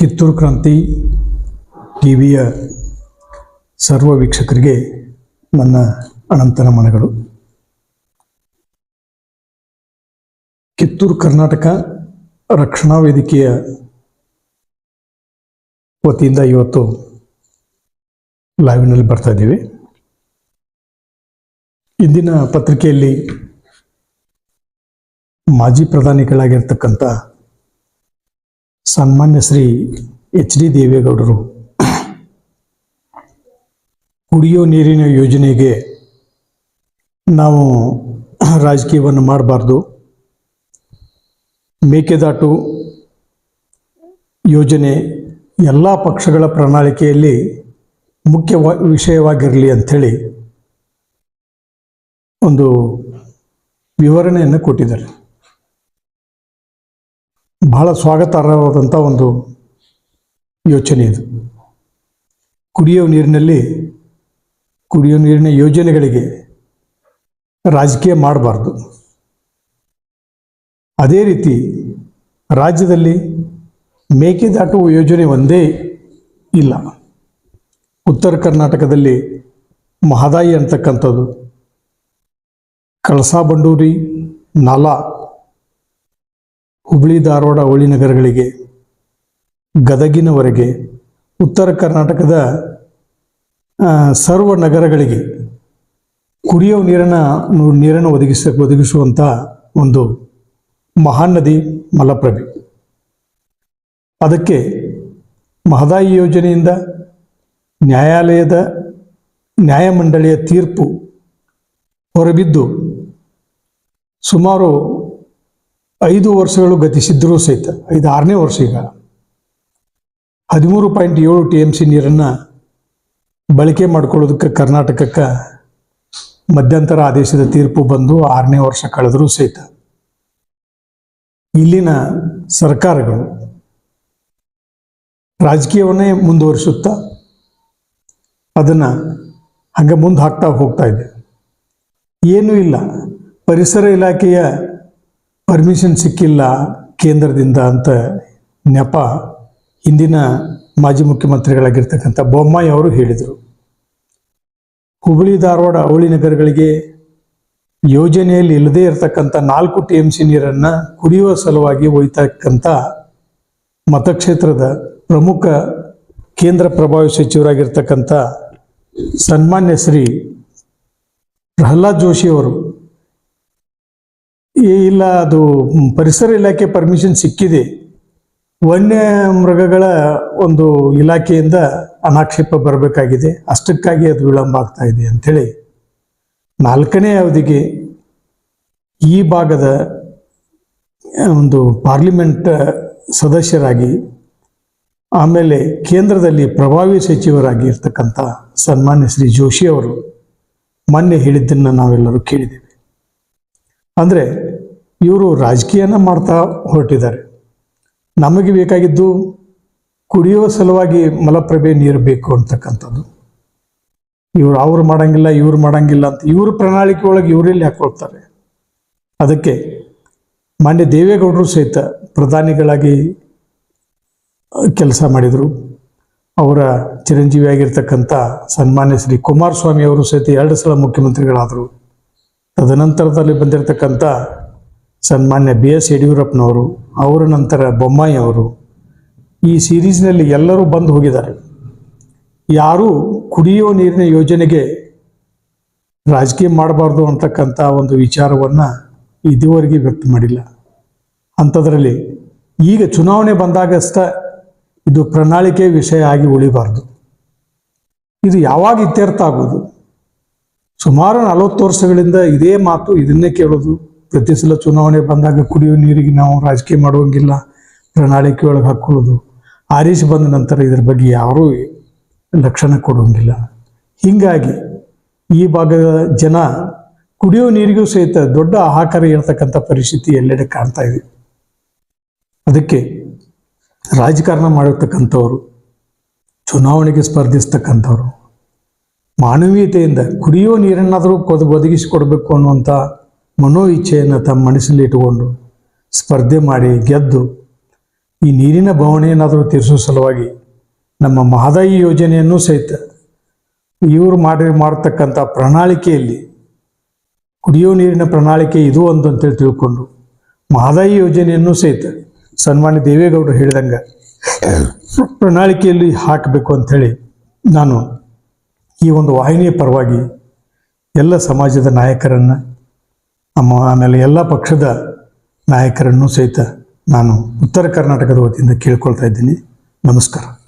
ಕಿತ್ತೂರು ಕ್ರಾಂತಿ ಟಿ ವಿಯ ಸರ್ವ ವೀಕ್ಷಕರಿಗೆ ನನ್ನ ಅನಂತ ನಮನಗಳು ಕಿತ್ತೂರು ಕರ್ನಾಟಕ ರಕ್ಷಣಾ ವೇದಿಕೆಯ ವತಿಯಿಂದ ಇವತ್ತು ಲೈವ್ನಲ್ಲಿ ಬರ್ತಾ ಇದ್ದೀವಿ. ಇಂದಿನ ಪತ್ರಿಕೆಯಲ್ಲಿ ಮಾಜಿ ಪ್ರಧಾನಿಗಳಾಗಿರ್ತಕ್ಕಂಥ ಸನ್ಮಾನ್ಯ ಶ್ರೀ ಎಚ್ ಡಿ ದೇವೇಗೌಡರು. ಕುಡಿಯೋ ನೀರಿನ ಯೋಜನೆಗೆ ನಾವು ರಾಜಕೀಯವನ್ನು ಮಾಡಬಾರ್ದು. ಮೇಕೆದಾಟು ಯೋಜನೆ ಎಲ್ಲ ಪಕ್ಷಗಳ ಪ್ರಣಾಳಿಕೆಯಲ್ಲಿ ಮುಖ್ಯ ವಿಷಯವಾಗಿರಲಿ ಅಂಥೇಳಿ ಒಂದು ವಿವರಣೆಯನ್ನು ಕೊಟ್ಟಿದ್ದಾರೆ. ಬಹಳ ಸ್ವಾಗತಾರ್ಹವಾದಂಥ ಒಂದು ಯೋಚನೆ ಇದು. ಕುಡಿಯೋ ನೀರಿನಲ್ಲಿ, ಕುಡಿಯೋ ನೀರಿನ ಯೋಜನೆಗಳಿಗೆ ರಾಜಕೀಯ ಮಾಡಬಾರ್ದು. ಅದೇ ರೀತಿ ರಾಜ್ಯದಲ್ಲಿ ಮೇಕೆದಾಟು ಯೋಜನೆ ಒಂದೇ ಇಲ್ಲ. ಉತ್ತರ ಕರ್ನಾಟಕದಲ್ಲಿ ಮಹದಾಯಿ ಅಂತಕ್ಕಂಥದ್ದು, ಕಳಸಾ ಬಂಡೂರಿ, ನಾಲಾ ಹುಬ್ಳಿ ಧಾರವಾಡ ಹುಳಿ ನಗರಗಳಿಗೆ ಗದಗಿನವರೆಗೆ ಉತ್ತರ ಕರ್ನಾಟಕದ ಸರ್ವ ನಗರಗಳಿಗೆ ಕುಡಿಯೋ ನೀರನ್ನು ನೀರನ್ನು ಒದಗಿಸ ಒದಗಿಸುವಂಥ ಒಂದು ಮಹಾನ್ ನದಿ ಮಲಪ್ರಭೆ. ಅದಕ್ಕೆ ಮಹದಾಯಿ ಯೋಜನೆಯಿಂದ ನ್ಯಾಯಾಲಯದ ನ್ಯಾಯಮಂಡಳಿಯ ತೀರ್ಪು ಹೊರಬಿದ್ದು ಸುಮಾರು ಐದು ವರ್ಷಗಳು ಗತಿಸಿದ್ದರೂ ಸಹಿತ, ಐದು ಆರನೇ ವರ್ಷ ಈಗ. ಹದಿಮೂರು ಪಾಯಿಂಟ್ ಏಳು ಟಿ ಎಂ ಸಿ ನೀರನ್ನು ಬಳಕೆ ಮಾಡ್ಕೊಳ್ಳೋದಕ್ಕೆ ಕರ್ನಾಟಕಕ್ಕೆ ಮಧ್ಯಂತರ ಆದೇಶದ ತೀರ್ಪು ಬಂದು ಆರನೇ ವರ್ಷ ಕಳೆದರೂ ಸಹಿತ. ಇಲ್ಲಿನ ಸರ್ಕಾರಗಳು ರಾಜಕೀಯವನ್ನೇ ಮುಂದುವರಿಸುತ್ತಾ ಅದನ್ನು ಹಂಗೆ ಮುಂದೆ ಹಾಕ್ತಾ ಹೋಗ್ತಾ ಇದೆ. ಏನೂ ಇಲ್ಲ. ಪರಿಸರ ಇಲಾಖೆಯ ಪರ್ಮಿಷನ್ ಸಿಕ್ಕಿಲ್ಲ ಕೇಂದ್ರದಿಂದ ಅಂತ ನೆಪ ಹಿಂದಿನ ಮಾಜಿ ಮುಖ್ಯಮಂತ್ರಿಗಳಾಗಿರ್ತಕ್ಕಂಥ ಬೊಮ್ಮಾಯಿ ಅವರು ಹೇಳಿದರು. ಹುಬ್ಬಳ್ಳಿ ಧಾರವಾಡ ಅವಳಿ ನಗರಗಳಿಗೆ ಯೋಜನೆಯಲ್ಲಿ ಇಲ್ಲದೇ ಇರತಕ್ಕಂಥ ನಾಲ್ಕು ಟಿ ಎಂ ಸಿ ನೀರನ್ನು ಕುಡಿಯುವ ಸಲುವಾಗಿ ಒಯ್ತಕ್ಕಂಥ ಮತಕ್ಷೇತ್ರದ ಪ್ರಮುಖ ಕೇಂದ್ರ ಪ್ರಭಾವಿ ಸಚಿವರಾಗಿರ್ತಕ್ಕಂಥ ಸನ್ಮಾನ್ಯ ಶ್ರೀ ಪ್ರಹ್ಲಾದ್ ಜೋಶಿ ಅವರು ಏ ಇಲ್ಲ, ಅದು ಪರಿಸರ ಇಲಾಖೆ ಪರ್ಮಿಷನ್ ಸಿಕ್ಕಿದೆ. ವನ್ಯ ಮೃಗಗಳ ಒಂದು ಇಲಾಖೆಯಿಂದ ಅನಾಕ್ಷೇಪ ಬರಬೇಕಾಗಿದೆ. ಅಷ್ಟಕ್ಕಾಗಿ ಅದು ವಿಳಂಬ ಆಗ್ತಾ ಇದೆ ಅಂಥೇಳಿ ನಾಲ್ಕನೇ ಅವಧಿಗೆ ಈ ಭಾಗದ ಒಂದು ಪಾರ್ಲಿಮೆಂಟ್ ಸದಸ್ಯರಾಗಿ, ಆಮೇಲೆ ಕೇಂದ್ರದಲ್ಲಿ ಪ್ರಭಾವಿ ಸಚಿವರಾಗಿ ಇರ್ತಕ್ಕಂಥ ಸನ್ಮಾನ್ಯ ಶ್ರೀ ಜೋಶಿ ಅವರು ಮೊನ್ನೆ ಹೇಳಿದ್ದನ್ನು ನಾವೆಲ್ಲರೂ ಕೇಳಿದ್ದೇವೆ. ಅಂದರೆ ಇವರು ರಾಜಕೀಯನ ಮಾಡ್ತಾ ಹೊರಟಿದ್ದಾರೆ. ನಮಗೆ ಬೇಕಾಗಿದ್ದು ಕುಡಿಯುವ ಸಲುವಾಗಿ ಮಲಪ್ರಭೆ ನೀರು ಬೇಕು ಅಂತಕ್ಕಂಥದ್ದು. ಇವರು ಅವ್ರು ಮಾಡಂಗಿಲ್ಲ, ಇವ್ರು ಮಾಡಂಗಿಲ್ಲ ಅಂತ ಇವ್ರ ಪ್ರಣಾಳಿಕೆ ಒಳಗೆ ಇವರೆಲ್ಲಿ ಹಾಕೊಳ್ತಾರೆ? ಅದಕ್ಕೆ ಮಾನ್ಯ ದೇವೇಗೌಡರು ಸಹಿತ ಪ್ರಧಾನಿಗಳಾಗಿ ಕೆಲಸ ಮಾಡಿದರು. ಅವರ ಚಿರಂಜೀವಿಯಾಗಿರ್ತಕ್ಕಂಥ ಸನ್ಮಾನ್ಯ ಶ್ರೀ ಕುಮಾರಸ್ವಾಮಿ ಅವರು ಸಹಿತ ಎರಡು ಸಲ ಮುಖ್ಯಮಂತ್ರಿಗಳಾದರು. ತದನಂತರದಲ್ಲಿ ಬಂದಿರತಕ್ಕಂಥ ಸನ್ಮಾನ್ಯ ಬಿ ಎಸ್ ಯಡಿಯೂರಪ್ಪನವರು, ಅವರ ನಂತರ ಬೊಮ್ಮಾಯಿ ಅವರು ಈ ಸೀರೀಸ್ನಲ್ಲಿ ಎಲ್ಲರೂ ಬಂದು ಹೋಗಿದ್ದಾರೆ. ಯಾರೂ ಕುಡಿಯುವ ನೀರಿನ ಯೋಜನೆಗೆ ರಾಜಕೀಯ ಮಾಡಬಾರ್ದು ಅಂತಕ್ಕಂಥ ಒಂದು ವಿಚಾರವನ್ನು ಇದುವರೆಗೆ ವ್ಯಕ್ತ ಮಾಡಿಲ್ಲ. ಅಂಥದ್ರಲ್ಲಿ ಈಗ ಚುನಾವಣೆ ಬಂದಾಗಷ್ಟ ಇದು ಪ್ರಣಾಳಿಕೆ ವಿಷಯ ಆಗಿ ಉಳಿಬಾರ್ದು. ಇದು ಯಾವಾಗ ಇತ್ಯರ್ಥ ಆಗೋದು? ಸುಮಾರು ನಲವತ್ತು ವರ್ಷಗಳಿಂದ ಇದೇ ಮಾತು ಇದನ್ನೇ ಕೇಳೋದು. ಪ್ರತಿ ಸಲ ಚುನಾವಣೆ ಬಂದಾಗ ಕುಡಿಯುವ ನೀರಿಗೆ ನಾವು ರಾಜಕೀಯ ಮಾಡುವಂಗಿಲ್ಲ. ಪ್ರಣಾಳಿಕೆ ಒಳಗೆ ಹಾಕೊಳ್ಳೋದು ಆರಿಸಿ ಬಂದ ನಂತರ ಇದ್ರ ಬಗ್ಗೆ ಯಾರೂ ಲಕ್ಷಣ ಕೊಡುವಂಗಿಲ್ಲ. ಹೀಗಾಗಿ ಈ ಭಾಗದ ಜನ ಕುಡಿಯೋ ನೀರಿಗೂ ಸಹಿತ ದೊಡ್ಡ ಆಹಾಕಾರ ಇರತಕ್ಕಂಥ ಪರಿಸ್ಥಿತಿ ಎಲ್ಲೆಡೆ ಕಾಣ್ತಾ ಇದೆ. ಅದಕ್ಕೆ ರಾಜಕಾರಣ ಮಾಡಿರ್ತಕ್ಕಂಥವ್ರು, ಚುನಾವಣೆಗೆ ಸ್ಪರ್ಧಿಸ್ತಕ್ಕಂಥವ್ರು ಮಾನವೀಯತೆಯಿಂದ ಕುಡಿಯೋ ನೀರನ್ನಾದರೂ ಕೊದ ಒದಗಿಸಿಕೊಡ್ಬೇಕು ಅನ್ನುವಂಥ ಮನೋ ಇಚ್ಛೆಯನ್ನು ತಮ್ಮ ಮನಸ್ಸಲ್ಲಿ ಇಟ್ಟುಕೊಂಡು ಸ್ಪರ್ಧೆ ಮಾಡಿ ಗೆದ್ದು ಈ ನೀರಿನ ಬವಣೆಯನ್ನಾದರೂ ತೀರಿಸೋ ಸಲುವಾಗಿ ನಮ್ಮ ಮಹದಾಯಿ ಯೋಜನೆಯನ್ನು ಸಹಿತ ಇವರು ಮಾಡಿ, ಮಾಡತಕ್ಕಂಥ ಪ್ರಣಾಳಿಕೆಯಲ್ಲಿ ಕುಡಿಯೋ ನೀರಿನ ಪ್ರಣಾಳಿಕೆ ಇದು ಒಂದು ಅಂತೇಳಿ ತಿಳ್ಕೊಂಡು ಮಹದಾಯಿ ಯೋಜನೆಯನ್ನು ಸಹಿತ ಸನ್ಮಾನ್ಯ ದೇವೇಗೌಡರು ಹೇಳಿದಂಗೆ ಪ್ರಣಾಳಿಕೆಯಲ್ಲಿ ಹಾಕಬೇಕು ಅಂಥೇಳಿ ನಾನು ಈ ಒಂದು ವಾಹಿನಿಯ ಪರವಾಗಿ ಎಲ್ಲ ಸಮಾಜದ ನಾಯಕರನ್ನು, ನಮ್ಮ ಆಮೇಲೆ ಎಲ್ಲ ಪಕ್ಷದ ನಾಯಕರನ್ನು ಸಹಿತ ನಾನು ಉತ್ತರ ಕರ್ನಾಟಕದ ವತಿಯಿಂದ ಕೇಳ್ಕೊಳ್ತಾ ಇದ್ದೀನಿ. ನಮಸ್ಕಾರ.